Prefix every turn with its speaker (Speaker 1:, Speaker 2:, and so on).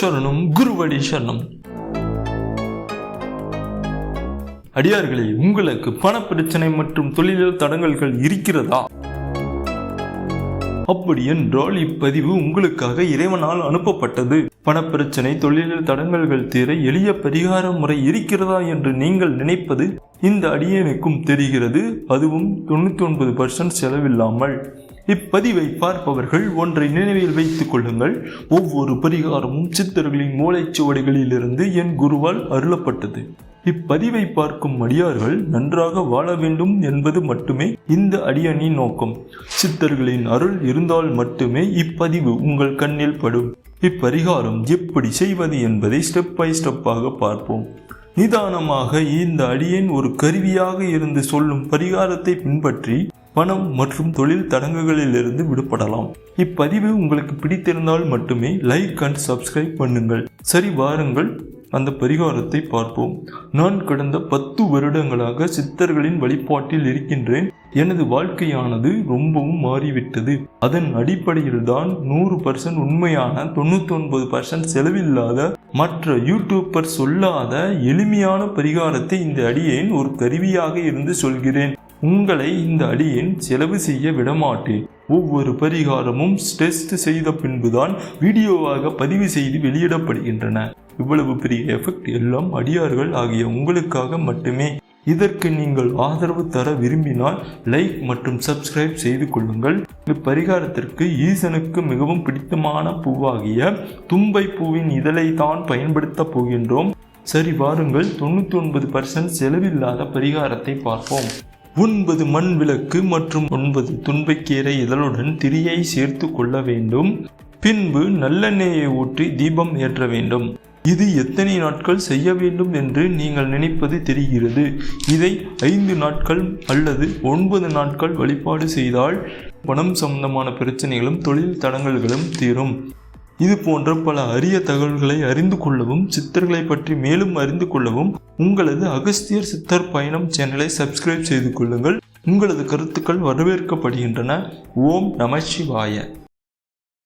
Speaker 1: சரணம் குருவடி சரணம். அடியார்களே உங்களுக்கு பண பிரச்சனை மற்றும் தொழிலில் தடங்கல்கள் இருக்கிறதா? அப்படி என்றால் இப்பதிவு உங்களுக்காக இறைவனால் அனுப்பப்பட்டது. பணப்பிரச்சனை தொழிலில் தடங்கல்கள் தீர எளிய பரிகார முறை இருக்கிறதா என்று நீங்கள் நினைப்பது இந்த அடியனுக்கும் தெரிகிறது. அதுவும் தொண்ணூத்தி ஒன்பது பர்சன்ட் செலவில்லாமல். இப்பதிவை பார்ப்பவர்கள் ஒன்றை நினைவில் வைத்துக் கொள்ளுங்கள். ஒவ்வொரு பரிகாரமும் சித்தர்களின் மூளைச்சுவடிகளிலிருந்து என் குருவால் அருளப்பட்டது. இப்பதிவை பார்க்கும் அடியார்கள் நன்றாக வாழ வேண்டும் என்பது மட்டுமே இந்த அடியனின் நோக்கம். சித்தர்களின் அருள் இருந்தால் மட்டுமே இப்பதிவு உங்கள் கண்ணில் படும். இப்பரிகாரம் எப்படி செய்வது என்பதை ஸ்டெப் பை ஸ்டெப்பாக பார்ப்போம். நிதானமாக இந்த அடியேன் ஒரு கருவியாக இருந்து சொல்லும் பரிகாரத்தை பின்பற்றி பணம் மற்றும் தொழில் தடங்குகளிலிருந்து விடுபடலாம். இப்பதிவு உங்களுக்கு பிடித்திருந்தால் மட்டுமே லைக் அண்ட் சப்ஸ்கிரைப் பண்ணுங்கள். சரி வாருங்கள். அந்த பரிகாரத்தை பார்ப்போம். நான் கடந்த பத்து வருடங்களாக சித்தர்களின் வழிபாட்டில் இருக்கின்றேன். எனது வாழ்க்கையானது ரொம்பவும் மாறிவிட்டது. அதன் அடிப்படையில் தான் நூறு பர்சன்ட் உண்மையான தொண்ணூத்தி ஒன்பது பர்சன்ட் செலவில்லாத மற்ற யூடியூப்பர் சொல்லாத எளிமையான பரிகாரத்தை இந்த அடியேன் ஒரு கருவியாக இருந்து சொல்கிறேன். உங்களை இந்த அடியேன் செலவு செய்ய விடமாட்டேன். ஒவ்வொரு பரிகாரமும் டெஸ்ட் செய்த பின்புதான் வீடியோவாக பதிவு செய்து வெளியிடப்படுகின்றன. இவ்வளவு பெரிய எஃபெக்ட் எல்லாம் அடியார்கள் ஆகிய உங்களுக்காக மட்டுமே. இதற்கு நீங்கள் ஆதரவு தர விரும்பினால் லைக் மற்றும் சப்ஸ்கிரைப் செய்து கொள்ளுங்கள். இப்பரிகாரத்திற்கு ஈசனுக்கு மிகவும் பிடித்தமான பூவாகிய தும்பை பூவின் இதழை தான் பயன்படுத்தப் போகின்றோம். சரி வாருங்கள். தொண்ணூற்றி ஒன்பது பர்சன்ட் செலவில்லாத பரிகாரத்தை பார்ப்போம். ஒன்பது மண் விளக்கு மற்றும் ஒன்பது துன்பைக்கீரை இதழுடன் திரியை சேர்த்து கொள்ள வேண்டும். பின்பு நல்லெண்ணெயை ஊற்றி தீபம் ஏற்ற வேண்டும். இது எத்தனை நாட்கள் செய்ய வேண்டும் என்று நீங்கள் நினைப்பது தெரிகிறது. இதை ஐந்து நாட்கள் அல்லது ஒன்பது நாட்கள் வழிபாடு செய்தால் பணம் சம்பந்தமான பிரச்சனைகளும் தொழில் தடங்கல்களும் தீரும். இது போன்ற பல அரிய தகவல்களை அறிந்து கொள்ளவும் சித்தர்களை பற்றி மேலும் அறிந்து கொள்ளவும் உங்களது அகஸ்தியர் சித்தர் பயணம் சேனலை சப்ஸ்கிரைப் செய்து கொள்ளுங்கள். உங்களது கருத்துக்கள் வரவேற்கப்படுகின்றன. ஓம் நம சிவாய.